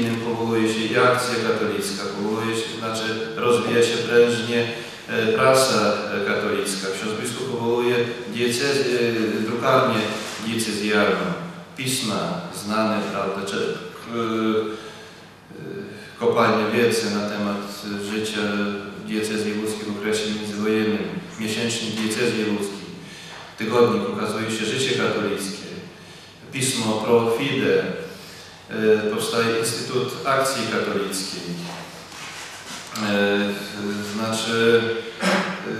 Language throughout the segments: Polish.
innym powołuje się i akcja katolicka, powołuje się, znaczy rozwija się prężnie e, prasa e, katolicka. Ksiądz biskup powołuje diecez, e, drukarnię diecezjalną, pisma znane, prawda, czy, kopalnie wiedzy na temat życia diecezji łódzkiej w okresie międzywojennym, miesięcznik diecezji łódzkiej, tygodnik ukazuje się życie katolickie, pismo Pro Fide, powstaje Instytut Akcji Katolickiej. E, Znaczy, e,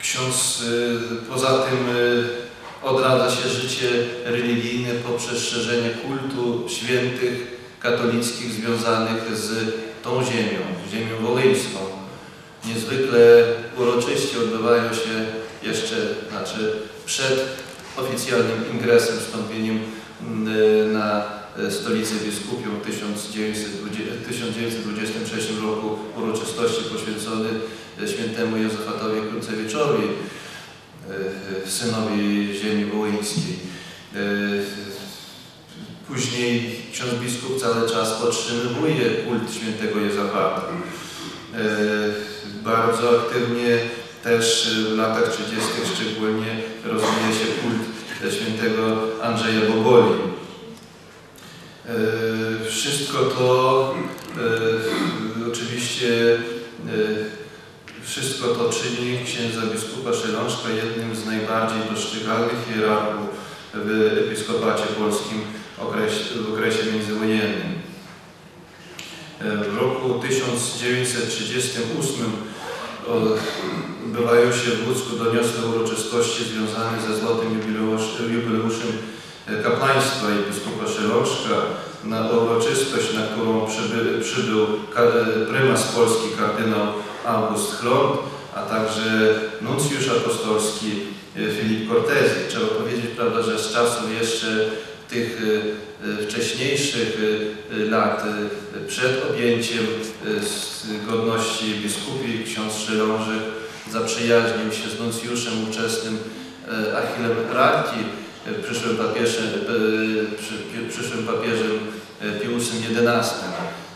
ksiądz e, poza tym e, odradza się życie religijne poprzez szerzenie kultu świętych katolickich związanych z tą ziemią, ziemią wolyńską. Niezwykle uroczyście odbywają się jeszcze, znaczy przed oficjalnym ingresem, wstąpieniem na e, stolicę biskupią w 1920 1923 roku uroczystości poświęcone e, świętemu Józefatowi Krucewiczowi, e, synowi ziemi wołyńskiej. Później ksiądz biskup cały czas podtrzymuje kult świętego Józefata. Bardzo aktywnie też w latach 30. szczególnie rozwija się kult świętego Andrzeja Boboli. E, Wszystko to e, oczywiście e, wszystko to czyni księdza biskupa Szelążka jednym z najbardziej dostrzegalnych hierarchów w episkopacie polskim w okresie międzywojennym. W roku 1938 odbywają się w Łódzku doniosłe uroczystości związane ze złotym jubileusz- jubileuszem e, kapłaństwa biskupa Szelążka. Na uroczystość, na którą przyby, przybył e, prymas Polski kardynał August Chlond, a także nuncjusz apostolski e, Filip Cortezi. Trzeba powiedzieć, prawda, że z czasów jeszcze tych e, e, wcześniejszych e, e, lat, przed objęciem godności biskupi, ksiądz Szylążek zaprzyjaźnił się z nuncjuszem ówczesnym e, Achillem Rarki, e, przyszłym papieżem, przy, pi- przyszłym papieżem Piusem XI.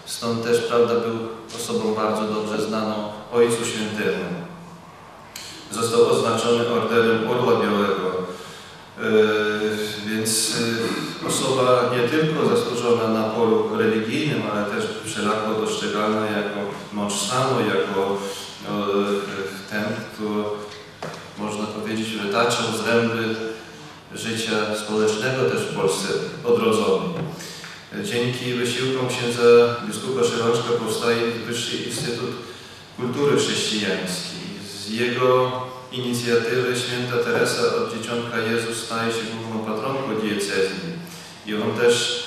Stąd też, prawda, był osobą bardzo dobrze znaną Ojcu Świętemu. Został oznaczony orderem Orła Białego. E, Więc e, osoba nie tylko zasłużona na polu religijnym, ale też wszelako dostrzegalna jako mąż stanu, jako e, ten, kto można powiedzieć wytaczał zręby życia społecznego też w Polsce odrodzony. Dzięki wysiłkom księdza biskupa Szyroczka powstaje Wyższy Instytut Kultury Chrześcijańskiej. Z jego inicjatywy święta Teresa od Dzieciątka Jezus staje się główną patronką diecezji i on też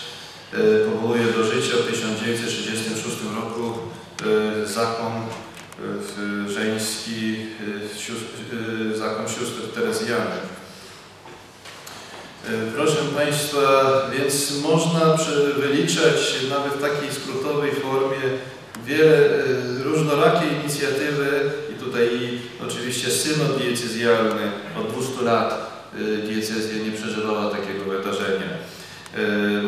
e, powołuje do życia w 1936 roku e, zakon e, żeński, zakon sióstr Terezjanek. E, Proszę Państwa, więc można wyliczać nawet w takiej skrótowej formie wiele e, różnorakie inicjatywy i tutaj oczywiście synod diecezjalny od 200 lat e, diecezja nie przeżywała takiego wydarzenia.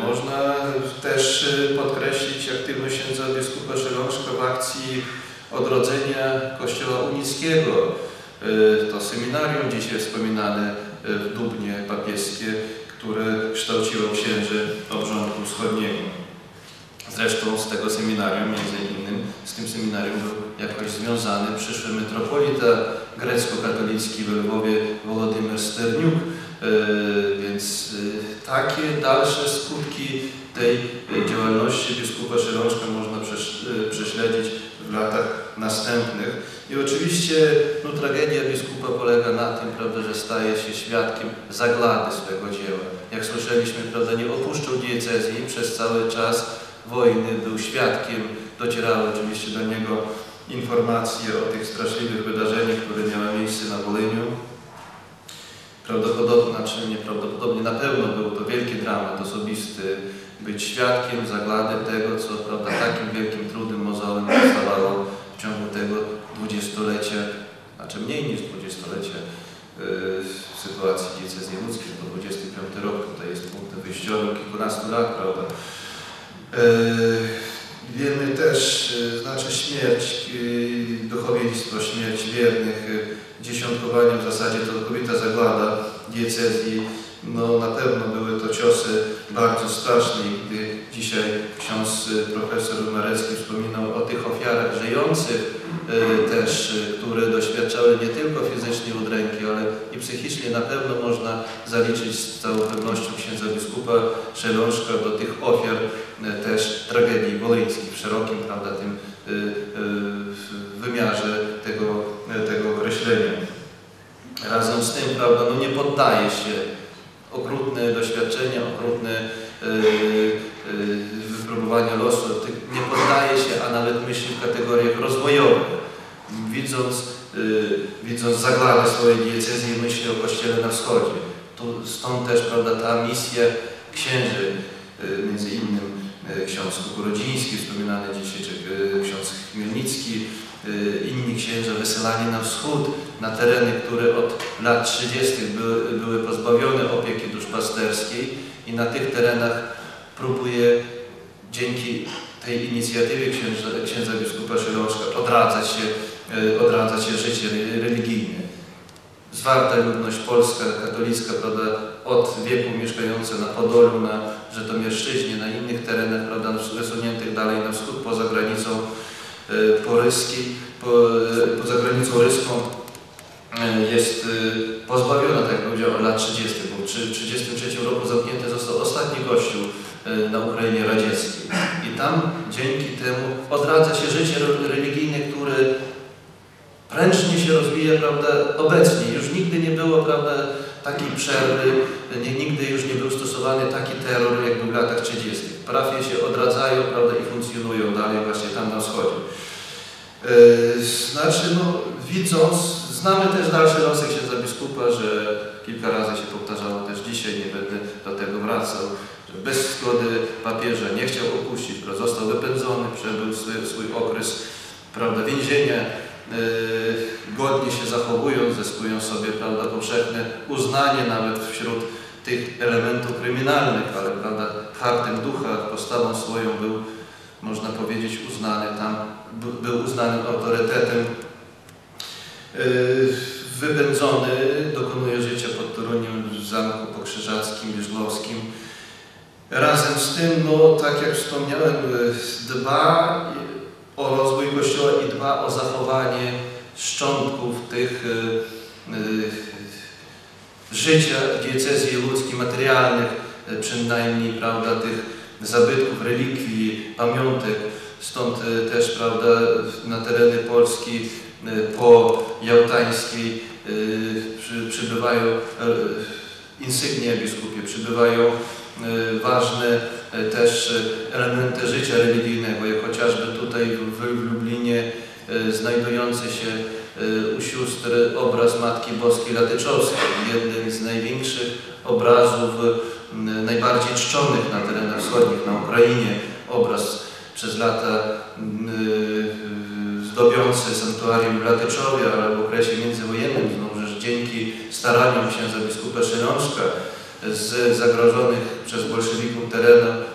Można też podkreślić aktywność księdza biskupa Szelążka w akcji odrodzenia Kościoła Unickiego. To seminarium dzisiaj wspominane w Dubnie papieskie, które kształciło księży obrządku wschodniego. Zresztą z tego seminarium, między innymi, z tym seminarium był jakoś związany przyszły metropolita grecko-katolicki w Lwowie Wolodymyr Sterniuk, E, więc e, takie dalsze skutki tej e, działalności biskupa Szylążka można e, prześledzić w latach następnych. I oczywiście no, tragedia biskupa polega na tym, prawda, że staje się świadkiem zaglady swego dzieła. Jak słyszeliśmy, prawda, nie opuszczał diecezji przez cały czas wojny, był świadkiem, docierały oczywiście do niego informacje o tych straszliwych wydarzeniach, które miały miejsce na Wolyniu. Prawdopodobnie, znaczy nieprawdopodobnie, na pewno był to wielki dramat osobisty, być świadkiem zaglady tego, co prawda takim wielkim trudem mozolem powstawało w ciągu tego dwudziestolecia, znaczy mniej niż dwudziestolecia yy, w sytuacji diecezji łódzkiej, bo 25 rok tutaj jest punktem wyjściowym kilkunastu lat, prawda? E, Wiemy też, e, znaczy śmierć, duchowieństwo, śmierć wiernych, dziesiątkowanie w zasadzie to całkowita zagłada diecezji. No na pewno były to ciosy bardzo straszne gdy dzisiaj ksiądz profesor Marecki wspominał o tych ofiarach e, też, e, które doświadczały nie tylko fizycznej udręki, ale i psychicznie na pewno można zaliczyć z całą pewnością księdza biskupa Szelążka do tych ofiar e, też tragedii wolyńskiej w szerokim prawda, tym wymiarze tego, tego określenia. Razem z tym, prawda, no nie poddaje się okrutne doświadczenia, okrutne wypróbowania losu, nie się, a nawet myśli w kategoriach rozwojowych. Widząc, e, widząc zagładę swojej diecezji, myśli o Kościele na wschodzie. Tu, stąd też prawda, ta misja księży, e, między innym e, ksiądz Kukurodziński, wspominany dzisiaj, czy e, ksiądz Chmielnicki, e, inni księża wysyłani na wschód, na tereny, które od lat 30. były, były pozbawione opieki duszpasterskiej i na tych terenach próbuje dzięki tej inicjatywie księdza, księdza biskupa Szyloszka odradzać się, e, odradzać się życie re- religijne. Zwarta ludność polska, katolicka, prawda, od wieku mieszkająca na Podolu, na Żytomierszczyźnie, na innych terenach, prawda, wysuniętych dalej na wschód, poza granicą e, poryskiej, po, e, poza granicą ryską, e, jest e, pozbawiona, tak jak powiedział, od lat 30. Bo w 1933 roku zamknięty został ostatni kościół e, na Ukrainie radzieckiej. Tam dzięki temu odradza się życie re- religijne, które prężnie się rozwija, prawda, obecnie. Już nigdy nie było, prawda, takiej przerwy, nigdy już nie był stosowany taki terror, jak w latach 30. Parafie się odradzają, prawda, i funkcjonują dalej właśnie tam na wschodzie. Yy, Znaczy, no, widząc, znamy też dalsze losy księdza biskupa, że kilka razy się powtarzało też dzisiaj, nie będę do tego wracał, że bez zgody papieża nie chciał opuścić, prawda, został wypędzony, przebył swój, swój okres prawda, więzienia, yy, godnie się zachowując, zyskują sobie prawda, powszechne uznanie nawet wśród tych elementów kryminalnych, ale prawda, hartem ducha, postawą swoją był można powiedzieć, uznany tam, by- był uznanym autorytetem. Yy, Wypędzony, dokonuje życia pod Toruniem w zamku pokrzyżackim, wierzlowskim. Razem z tym, no tak jak wspomniałem, yy, dba o rozwój Kościoła i dba o zachowanie szczątków tych yy, yy, życia diecezji ludzkich, materialnych, przynajmniej, prawda, tych zabytków, relikwii, pamiątek. Stąd e, też prawda, na tereny Polski e, po Jałtańskiej e, przy, przybywają e, insygnia biskupie, przybywają e, ważne e, też e, elementy życia religijnego, jak chociażby tutaj w, Lublinie znajdujący się u sióstr obraz Matki Boskiej Latyczowskiej, jeden z największych obrazów najbardziej czczonych na terenach wschodnich, na Ukrainie. Obraz przez lata y, zdobiący sanktuarium w Latyczowie, ale w okresie międzywojennym, dzięki staraniom księdza biskupa Szylążka z zagrożonych przez bolszewików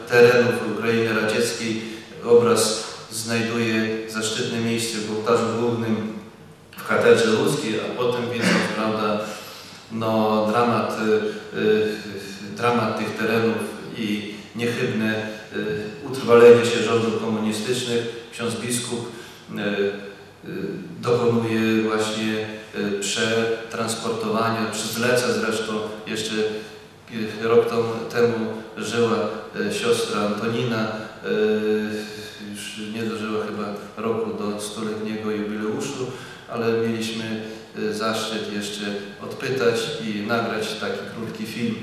terenów, Ukrainy radzieckiej. Obraz znajduje zaszczytne miejsce w ołtarzu głównym w katedrze ludzkiej, a potem widząc, prawda, no, dramat, y, y, dramat tych terenów i niechybne y, utrwalenie się rządów komunistycznych, ksiądz biskup y, y, dokonuje właśnie y, przetransportowania, czy zleca zresztą jeszcze rok temu żyła y, siostra Antonina, y, już nie dożyła chyba roku do stuletniego jubileuszu, ale mieliśmy y, zaszczyt jeszcze odpytać i nagrać taki krótki film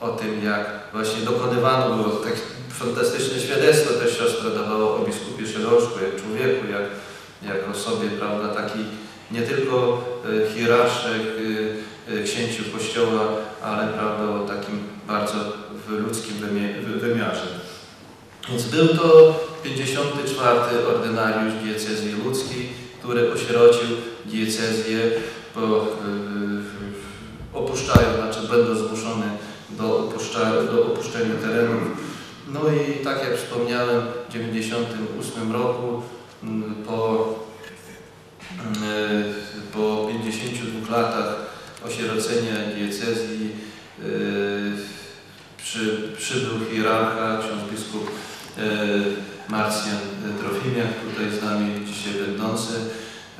o tym, jak właśnie dokonywano było tak fantastyczne świadectwo też siostra dawała o biskupie Szeloszku, jak człowieku, jak, jak osobie, prawda, taki nie tylko hierarszek, księciu Kościoła, ale prawda, o takim bardzo w ludzkim wymiarze. Więc był to 54. ordynariusz diecezji łódzkiej, który osierocił diecezję, bo y, opuszczają, znaczy będą zmuszone do, do opuszczenia terenów No i tak jak wspomniałem, w 1998 roku mm, po, mm, po 52 latach osierocenia diecezji y, przy, przybył hierarcha, ksiądz biskup y, Marcjan Trofimiak, tutaj z nami dzisiaj będący.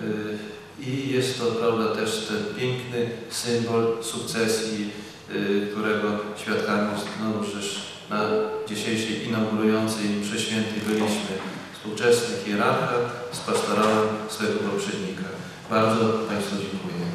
Y, I jest to prawda też ten piękny symbol sukcesji, którego świadkami no, żeż na dzisiejszej inaugurującej mszy świętej byliśmy. Współczesny hierarcha z pastorałem swojego poprzednika. Bardzo Państwu dziękuję.